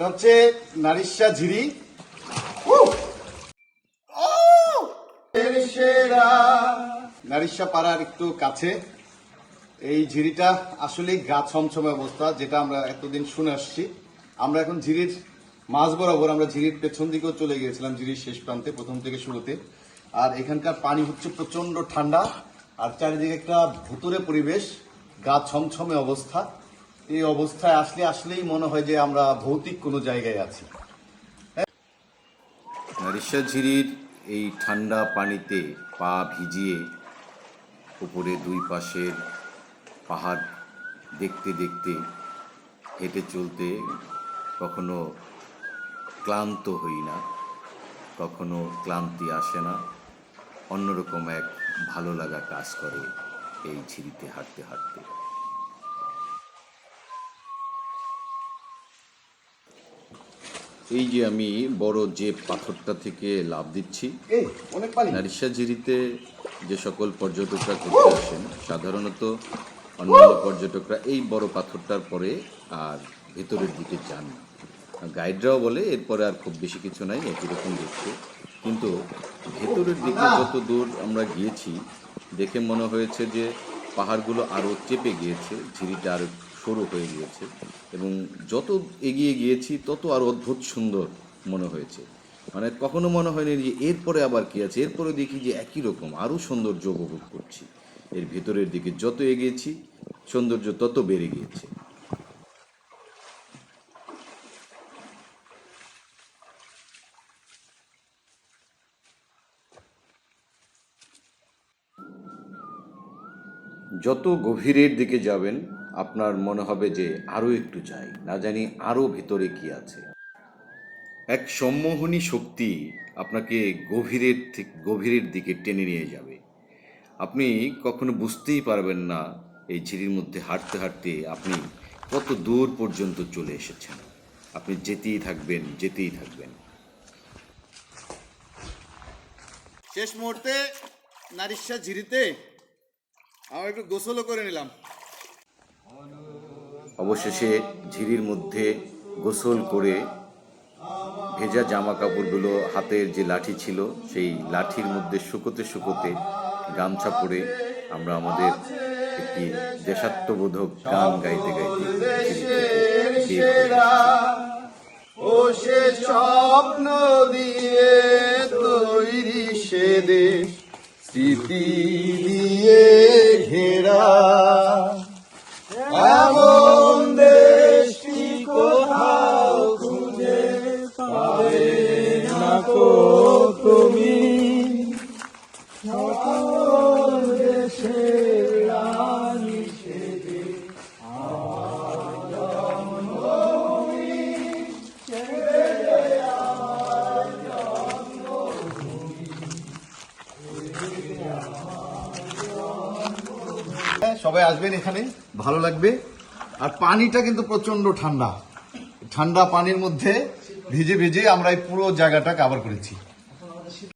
এটা হচ্ছে নারিশা ঝিরি। নারিশা পাড়ার একটু কাছে। এই ঝিরিটা আসলে গা ছমছমে অবস্থা, যেটা আমরা এতদিন শুনে আসছি। আমরা এখন ঝিরির মাঝ বরাবর আমরা ঝিরির পেছন দিকেও চলে গিয়েছিলাম, ঝিরির শেষ প্রান্তে, প্রথম থেকে শুরুতে। আর এখানকার পানি হচ্ছে প্রচণ্ড ঠান্ডা, আর চারিদিকে একটা ভুতুরে পরিবেশ, গা ছমছমে অবস্থা। এই অবস্থায় আসলে আসলেই মনে হয় যে আমরা ভৌতিক কোনো জায়গায় আছি। নারিশা ঝিরির এই ঠান্ডা পানিতে পা ভিজিয়ে উপরে দুই পাশের পাহাড় দেখতে দেখতে হেঁটে চলতে কখনো ক্লান্ত হই না, কখনো ক্লান্তি আসে না, অন্যরকম এক ভালো লাগা কাজ করে এই ঝিরিতে হাঁটতে হাঁটতে। এই যে আমি বড় যে পাথরটা থেকে লাভ দিচ্ছি নারিশা ঝিরিতে যে সকল পর্যটকরা ঘুরতে আসেন সাধারণত অন্যান্য পর্যটকরা এই বড় পাথরটার পরে আর ভেতরের দিকে যান গাইডরাও বলে এরপরে আর খুব বেশি কিছু নাই একই রকম দেখতে। কিন্তু ভেতরের দিকে যত দূর আমরা গিয়েছি দেখে মনে হয়েছে যে পাহাড়গুলো আরও চেপে গিয়েছে ঝিরিটা আরও সরু হয়ে গিয়েছে এবং যত এগিয়ে গিয়েছি, তত আরও অদ্ভুত সুন্দর মনে হয়েছে। মানে কখনো মনে হয়নি যে এরপরে আবার কি আছে? এরপরে দেখি যে একই রকম আরও সৌন্দর্য উপভোগ করছি। এর ভেতরের দিকে যত এগিয়েছি, সৌন্দর্য তত বেড়ে গিয়েছে। যত গভীরের দিকে যাবেন আপনার মনে হবে যে আরও একটু যাই না জানি আরও ভেতরে কি আছে। এক সম্মোহনী শক্তি আপনাকে গভীরের গভীরের দিকে টেনে নিয়ে যাবে। আপনি কখনো বুঝতেই পারবেন না এই ঝিরির মধ্যে হাঁটতে হাঁটতে আপনি কত দূর পর্যন্ত চলে এসেছেন। আপনি যেতেই থাকবেন যেতেই থাকবেন। শেষ মুহূর্তে নারিশা ঝিরিতে আমরা একটু গোসলও করে নিলাম। অবশেষে ঝিরির মধ্যে গোসল করে ভেজা জামা কাপড়গুলো হাতের যে লাঠি ছিল, সেই লাঠির মধ্যে শুকোতে শুকোতে গামছা পরে আমরা আমাদের একটি দেশাত্মবোধক গান গাইতে গাইতে। ও সে স্বপ্ন দিয়ে তৈরি সে দেশ, স্মৃতি দিয়ে ঘেরা না কো তুমি সবাই আসবেন এখানে, ভালো লাগবে। আর পানিটা কিন্তু প্রচণ্ড ঠান্ডা। ঠান্ডা পানির মধ্যে ভিজে ভিজে আমরা এই পুরো জায়গাটা কাভার করেছি।